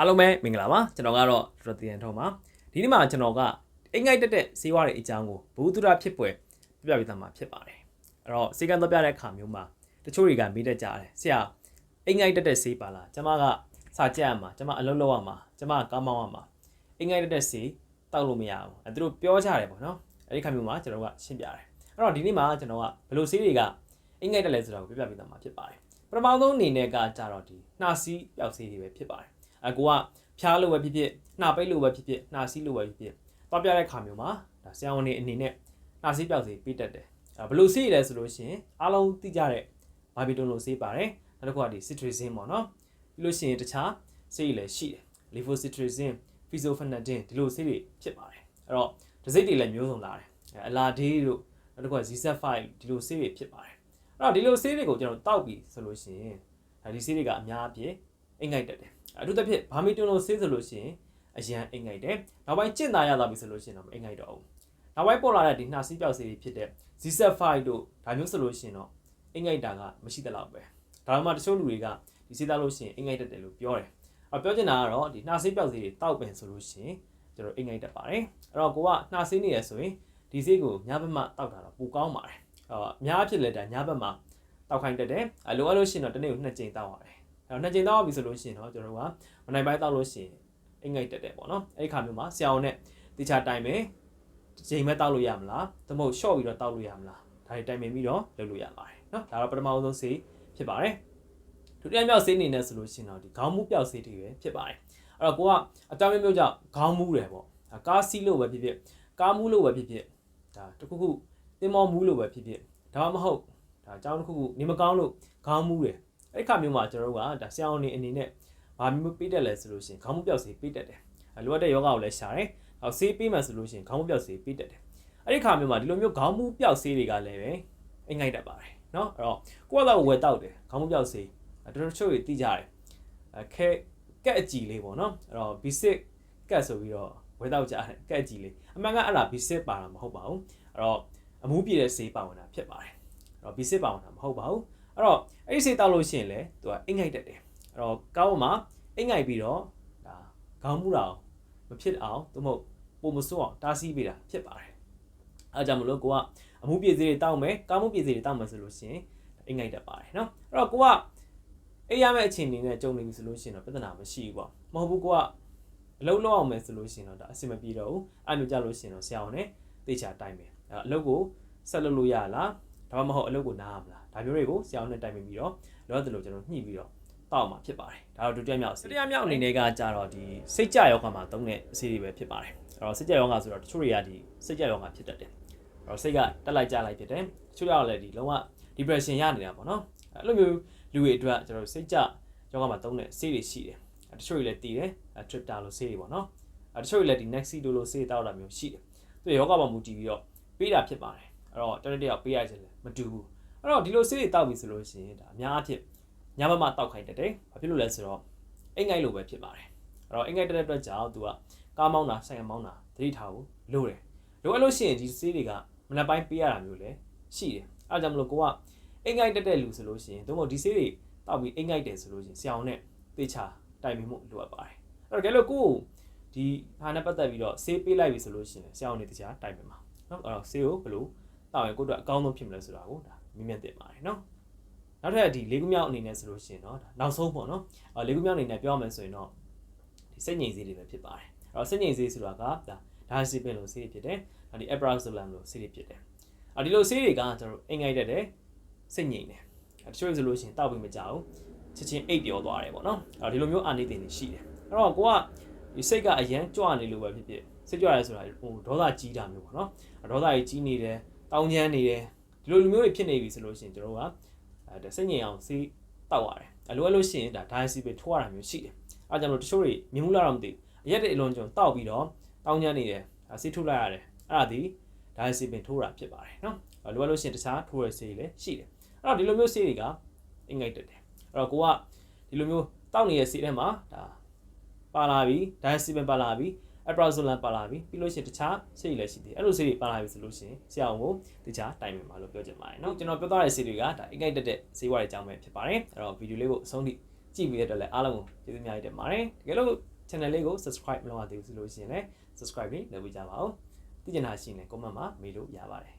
အားလုံးပဲမင်္ဂလာပါကျွန်တော်ကတော့ဒရတီယန်ထုံးပါဒီနေ့မှာကျွန်တော်ကအင်္ဂိုက်တက်တဲ့ဈေးဝါးတွေအကြောင်းကိုဘူးသူရဖြစ်ပွဲပြပြပေးသားမှာဖြစ်ပါတယ်အဲ့တော့စေကံတော့ပြတဲ့အခါမျိုးမှာတချို့တွေကမေးတတ်ကြတယ်ဆရာအင်္ဂိုက်တက်တဲ့ဈေးပါလားကျွန်မကစာကြက်ရမှာကျွန်မအလုပ်လုပ်ရမှာကျွန်မကောင်းမောင်းရမှာအင်္ဂိုက်တက်တဲ့ဈေးတောက်လို့မရဘူးအဲသူတို့ပြောကြတယ်ပေါ့နော်အဲ့ဒီခါမျိုးမှာကျွန်တော်ကရှင်းပြတယ်အဲ့တော့ဒီနေ့မှာကျွန်တော်ကဘယ်လိုဈေးတွေကအင်္ဂိုက်တက်လဲဆိုတော့ပြပြပေးသားမှာဖြစ်ပါတယ်ပထမဆုံးအနေနဲ့ကကြတော့ဒီနှာစီးပျောက်ဈေးတွေပဲဖြစ်ပါတယ် အကူကဖျားလို့ပဲဖြစ်ဖြစ်နှာပိတ်လို့ပဲဖြစ်ဖြစ်နှာစီးလို့ပဲဖြစ်ဖြစ်သွားပြတဲ့ခါမျိုးမှာဒါဆရာဝန်တွေအနေနဲ့နှာစီးပျောက်ဈေးပေးတတ်တယ်အဲဘယ်လိုဆေးရလဲဆိုလို့ရှိရင်အားလုံးသိကြတဲ့ဘာဘီတွန်လိုဆေးပါတယ်နောက်တစ်ခုကဒီစစ်ထရီဇင်းပေါ့နော်ပြီးလို့ရှိရင်တခြားဆေးရည်လည်းရှိတယ်လီဖိုစစ်ထရီဇင်းဖီဆိုဖနဒင်ဒီလိုဆေးတွေဖြစ်ပါတယ်အဲ့တော့ဒစိတ်တွေလည်းမျိုးစုံလာတယ်အလာဒေးတို့နောက်တစ်ခုက Z5 ဒီလိုဆေးတွေဖြစ်ပါတယ်အဲ့တော့ဒီလိုဆေးတွေကိုကျွန်တော်တောက်ပြီဆိုလို့ရှိရင်ဒီဆေးတွေကအများအပြည့်အိမ်ငိုက်တက်တယ် အထူးသဖြင့်ဘာမီတွန်လိုဆေးဆိုလို့ရှိရင်အရန်အိမ်ငိုက်တယ်နောက်ပိုင်းကျင့်သားရသွားပြီဆိုလို့ရှိရင်တော့အိမ်ငိုက်တော့အောင်နောက်ပိုင်းပေါ်လာတဲ့ဒီနှာစီးပြောက်ဆေးတွေဖြစ်တဲ့ Z5 တို့ဒါမျိုးဆိုလို့ရှိရင်တော့အိမ်ငိုက်တာကမရှိတဲ့လောက်ပဲဒါမှမတချို့လူတွေကဒီဆေးသားလို့ရှိရင်အိမ်ငိုက်တက်တယ်လို့ပြောတယ်အပြောချင်တာကတော့ဒီနှာဆေးပြောက်ဆေးတွေတောက်ပင်ဆိုလို့ရှိရင်ကျွန်တော်အိမ်ငိုက်တက်ပါတယ်အဲ့တော့ကိုကနှာဆေးနေရဆိုရင်ဒီဆေးကိုညဘက်မှတောက်တာတော့ပိုကောင်းပါတယ်အော်အများအဖြစ်လဲဒါညဘက်မှတောက်ခိုင်းတက်တယ်အလိုအပ်လို့ရှိရင်တော့တစ်နေ့ကိုနှစ်ကြိမ်တောက်ပါတယ် အဲ့တော့နှစ်ကြိမ်တောက်ပြီဆိုလို့ရှိရင်တော့ကျွန်တော်ကမနိုင်ပိုင်းတောက်လို့ရှိရင်အိမ်ငိုက်တက်တယ်ပေါ့နော်အဲ့ဒီခါမျိုးမှာဆရာဝန်နဲ့တခြားတိုင်ပဲချိန်မဲ့တောက်လို့ရမလားသမဟုတ် short ပြီးတော့တောက်လို့ရမလားဒါတွေတိုင်ပင်ပြီးတော့လုပ်လို့ရပါတယ်เนาะဒါတော့ပထမဆုံးဆေးဖြစ်ပါတယ်ဒုတိယမြောက်ဆေးအနေနဲ့ဆိုလို့ရှိရင်တော့ဒီခေါင်းမူးပြောက်ဆေးတွေပဲဖြစ်ပါတယ်အဲ့တော့ကိုကအကြောင်းမျိုးကြောင့်ခေါင်းမူးတယ်ပေါ့ကားစီးလို့ပဲဖြစ်ဖြစ်ကားမူးလို့ပဲဖြစ်ဖြစ်ဒါတခုခုတင်မောမူးလို့ပဲဖြစ်ဖြစ်ဒါမှမဟုတ်ဒါအကြောင်းတစ်ခုခုနေမကောင်းလို့ခေါင်းမူးတယ် အဲ့ခါမျိုးမှာကျွန်တော်တို့ကဒါဆရာဝန်တွေအနေနဲ့ဘာမျိုးပေးတတ်လဲဆိုလို့ရှိရင်ခေါင်းမပြောက်စေပေးတတ်တယ်လိုအပ်တဲ့ယောဂကိုလည်းရှာတယ်နောက်ဆေးပေးမှဆိုလို့ရှိရင်ခေါင်းမပြောက်စေပေးတတ်တယ်အဲ့ဒီခါမျိုးမှာဒီလိုမျိုးခေါင်းမူးပြောက်ဆေးတွေကလည်းပဲအိမ်ငိုက်တတ်ပါတယ်နော်အဲ့တော့ကိုကတော့ဝယ်တောက်တယ်ခေါင်းမူးပြောက်ဆေးတော်တော်ချို့တွေတိကြတယ်အခဲကက်အကြည်လေးပေါ့နော်အဲ့တော့ B6 ကက်ဆိုပြီးတော့ဝယ်တောက်ကြတယ်ကက်အကြည်လေးအမှန်ကအဲ့လား B6 ပါတာမဟုတ်ပါဘူးအဲ့တော့အမူးပြည့်တဲ့ဆေးပါဝင်တာဖြစ်ပါတယ်အဲ့တော့ B6 ပါဝင်တာမဟုတ်ပါဘူး အဲ့တော့အဲ့ဒီဆေးတောက်လို့ရှိရင်လည်းသူကအိတ်ငိုက်တတ်တယ်အဲ့တော့ကောင်းမှာအိတ်ငိုက်ပြီးတော့ဒါခေါင်းမူတာအောင်မဖြစ်အောင်သို့မဟုတ်ပုံမစိုးအောင်တားဆီးပေးတာဖြစ်ပါတယ်အဲ့ကြောင့်မလို့ကိုကအမှုပြည့်စည်တွေတောက်မယ်ကာမှုပြည့်စည်တွေတောက်မယ်ဆိုလို့ရှိရင်အိတ်ငိုက်တတ်ပါတယ်နော်အဲ့တော့ကိုကအေးရမယ့်အခြေအနေနဲ့ကြုံနေပြီဆိုလို့ရှိရင်တော့ပြဿနာမရှိဘူးပေါ့မဟုတ်ဘူးကိုကအလုပ်လုပ်အောင်မယ်ဆိုလို့ရှိရင်တော့ဒါအဆင်မပြေတော့ဘူးအဲ့လိုကြလို့ရှိရင်တော့ဆရာဝန်နဲ့တေချာတိုင်မယ်အဲ့အလုပ်ကိုဆက်လုပ်လို့ရလား ဒါမှမဟုတ်အလုပ်ကိုနားရမလားဒါမျိုးတွေကိုဆရာအောင်နဲ့တိုင်ပင်ပြီးတော့လောတယ်လို့ကျွန်တော်ညှိပြီးတော့တောက်မှာဖြစ်ပါတယ်ဒါတော့ဒုတိယမြောက်ဆေးဒုတိယမြောက်အနေနဲ့ကကြတော့ဒီစိတ်ကြယောဂမှာသုံးတဲ့ဆေးတွေပဲဖြစ်ပါတယ်အဲ့တော့စိတ်ကြယောဂဆိုတော့တချို့တွေကဒီစိတ်ကြယောဂဖြစ်တတ်တယ်အဲ့တော့စိတ်ကတက်လိုက်ကြလိုက်ဖြစ်တယ်တချို့တွေကလည်းဒီလုံးဝ depression ရနေတာပေါ့နော်အဲ့လိုမျိုးလူတွေအတွက်ကျွန်တော်စိတ်ကြယောဂမှာသုံးတဲ့ဆေးတွေရှိတယ်တချို့တွေလည်းတည်တယ် tripta လို့ဆေးတွေပေါ့နော်တချို့တွေလည်းဒီ nexi လို့ဆေးတောက်တာမျိုးရှိတယ်သူယောဂမှာမူတည်ပြီးတော့ပေးတာဖြစ်ပါတယ် အဲ့တော့တရက်တရက်ပေးရခြင်းလည်းမတူဘူးအဲ့တော့ဒီလိုဆေးတွေတောက်ပြီဆိုလို့ရှိရင်ဒါအများအဖြစ်ညဘက်မှတောက်ခိုင်းတတ်တယ်ဘာဖြစ်လို့လဲဆိုတော့အိမ်ငိုက်လိုပဲဖြစ်ပါတယ်အဲ့တော့အိမ်ငိုက်တဲ့အတွက်ကြောင့်သူကကားမောင်းတာဆိုင်ကမောင်းတာသတိထားဖို့လိုတယ်လိုအပ်လို့ရှိရင်ဒီဆေးတွေကမနက်ပိုင်းပေးရတာမျိုးလည်းရှိတယ်အဲ့ဒါကြောင့်မလို့ကိုကအိမ်ငိုက်တက်တဲ့လူဆိုလို့ရှိရင်တို့မို့ဒီဆေးတွေတောက်ပြီးအိမ်ငိုက်တယ်ဆိုလို့ရှိရင်ဆရာအောင်နဲ့သေချာတိုင်ပင်မှုလိုအပ်ပါတယ်အဲ့တော့ကဲလို့ကိုဒီဟာနဲ့ပတ်သက်ပြီးတော့ဆေးပေးလိုက်ပြီဆိုလို့ရှိရင်ဆရာအောင်နဲ့သေချာတိုင်ပင်ပါနော်အဲ့တော့ဆေးကိုဘယ်လို တောက်ရင်ကိုယ့်အတွက်အကောင်းဆုံးဖြစ်မလဲဆိုတာကိုဒါမြင်မြင်သိပါတယ်နော်နောက်ထပ်ဒီလေးခုမြောက်အနေနဲ့ဆိုလို့ရှိရင်တော့နောက်ဆုံးပေါ့နော်အော်လေးခုမြောက်အနေနဲ့ပြောရမယ်ဆိုရင်တော့ဒီစိတ်ငြိမ်စေးတွေပဲဖြစ်ပါတယ်အဲ့တော့စိတ်ငြိမ်စေးဆိုတာကဒါဒါစီပင်လို့ဆေးတွေဖြစ်တယ်ဒီ aprazolam လို့ဆေးတွေဖြစ်တယ်အော်ဒီလိုဆေးတွေကကျွန်တော်အင်္ဂိုက်တက်တယ်စိတ်ငြိမ်တယ်တချို့ဆိုလို့ရှိရင်တောက်ပြီးမကြောက်ချက်ချင်းအိတ်ပြောသွားတယ်ပေါ့နော်အော်ဒီလိုမျိုးအာနေတင်တွေရှိတယ်အဲ့တော့ကိုကဒီစိတ်ကအရန်ကြွနေလို့ပဲဖြစ်ဖြစ်စိတ်ကြွရဲဆိုတာဟိုဒေါသကြီးတာမျိုးပေါ့နော်ဒေါသကြီးကြီးနေတယ် တောင်းချမ်းနေတယ်ဒီလိုလူမျိုးတွေဖြစ်နေပြီဆိုလို့ရှိရင်ကျွန်တော်ကအဲစိတ်ငြိမ်အောင်စီးတောက်ရတယ်အလိုအလိုရှိရင်ဒါ dialysis ပဲထိုးရတာမျိုးရှိတယ်အဲကြောင့်လို့တချို့တွေမြင်မှုလာတော့မသိဘူးရက်တဲ့အလွန်ကျွန်တောက်ပြီးတော့တောင်းချမ်းနေတယ်စီးထုတ်လိုက်ရတယ်အဲ့ဒါဒီ dialysis ပင်ထိုးတာဖြစ်ပါတယ်နော်လိုအပ်လို့ရှိရင်တခြားထိုးရဆေးတွေလည်းရှိတယ်အဲ့တော့ဒီလိုမျိုးဆေးတွေကအင်္ဂိုက်တက်တယ်အဲ့တော့ကိုကဒီလိုမျိုးတောက်နေတဲ့ဆေးထဲမှာဒါပါလာပြီ dialysis ပင်ပါလာပြီ aprazolam ပါလာပြီပြီးလို့ရှိရင်တခြားဆေးတွေလည်းရှိသေးတယ်အဲ့လိုဆေးတွေပါလာပြီဆိုလို့ရှိရင်ဆရာအောင်ကိုတခြားတိုင်ပင်ပါလို့ပြောချင်ပါတယ်เนาะကျွန်တော်ပြောသွားတဲ့ဆေးတွေကဒါအင်္ဂိုက်တက်တဲ့ဆေးဝါးတွေအကြောင်းပဲဖြစ်ပါတယ်အဲ့တော့ဗီဒီယိုလေးကိုအဆုံးထိ ကြည့်ပြီးတဲ့အတွက်လည်းအားလုံးကိုကျေးဇူးအများကြီးတင်ပါတယ်တကယ်လို့ channel လေးကို subscribe မလုပ်ရသေးဘူးဆိုလို့ရှိရင်လည်း subscribe လေးလုပ်ပေးကြပါဦးသိချင်တာရှိရင်လည်း comment မှာမေးလို့ရပါတယ်